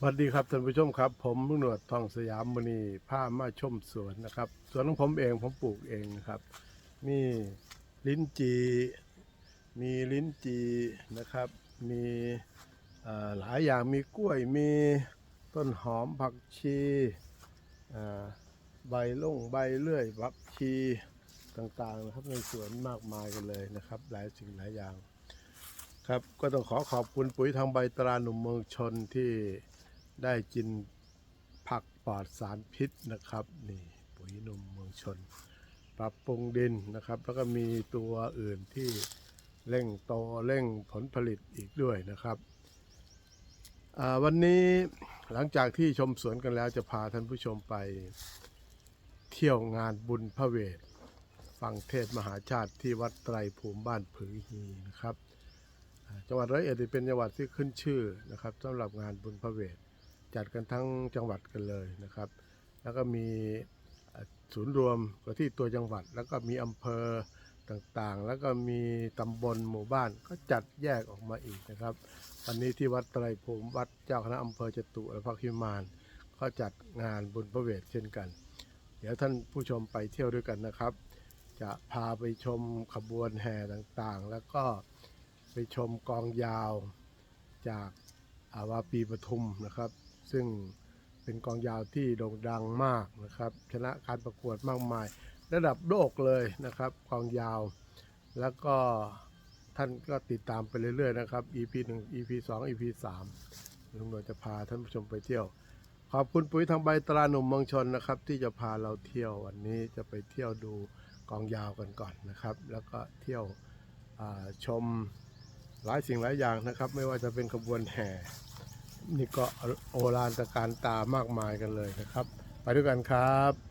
สวัสดีครับท่านผู้ชมครับ ผมลุงหนวดทองสยามมณีผ้ามาชมสวนนะครับ สวนของผมเองผมปลูกเองนะครับ มีลิ้นจีมีลิ้นจีนะครับ มีหลายอย่างมีกล้วยมีต้นหอมผักชีใบล่งใบเลื่อยผักชีต่างๆนะครับในสวนมากมายกันเลยนะครับ หลายสิ่งหลายอย่างครับก็ต้องขอขอบคุณปุ๋ยทางใบตราหนุ่มเมืองชนที่ ได้กินผักปลอดสารพิษนะครับนี่ปุ๋ยนมเมืองชน ปรับปรุงดินนะครับ แล้วก็มีตัวอื่นที่เร่งโตเร่งผลผลิตอีกด้วยนะครับวันนี้หลังจากที่ชมสวนกันแล้วจะพาท่านผู้ชมไปเที่ยวงานบุญพระเวทฟังเทศมหาชาติที่วัดไตรภูมิบ้านผือฮีนะครับ จังหวัดร้อยเอ็ดเป็นจังหวัดที่ขึ้นชื่อนะครับสำหรับงานบุญพระเวท จัดกันทั้งจังหวัดกันเลยนะครับ แล้วก็มีศูนย์รวมก็ที่ตัวจังหวัด แล้วก็มีอำเภอต่างๆ แล้วก็มีตำบลหมู่บ้านก็จัดแยกออกมาอีกนะครับ วันนี้ที่วัดไตรภูมิวัดเจ้าคณะอำเภอจตุรพักษ์พิมานก็จัดงานบุญพระเวทเช่นกัน เดี๋ยวท่านผู้ชมไปเที่ยวด้วยกันนะครับ จะพาไปชมขบวนแห่ต่างๆ แล้วก็ไปชมกองยาวจากอาวาปีปทุมนะครับ ซึ่งเป็นกองยาวที่โด่งดังมากนะครับ ชนะการประกวดมากมาย ระดับโลกเลยนะครับกองยาว แล้วก็ท่านก็ติดตามไปเรื่อยๆนะครับ EP 1 EP 2 EP 3ลุงหนวดจะพาท่านผู้ชมไปเที่ยว ขอบคุณปุ๋ยทางใบตราหนุ่มเมืองชนนะครับ ที่จะพาเราเที่ยววันนี้จะไปเที่ยวดูกองยาวกันก่อนนะครับ แล้วก็เที่ยวชมหลายสิ่งหลายอย่างนะครับ ไม่ว่าจะเป็นขบวนแห่ นี่ก็โอรานตะการตามากมายกันเลยนะครับ ไปด้วยกันครับ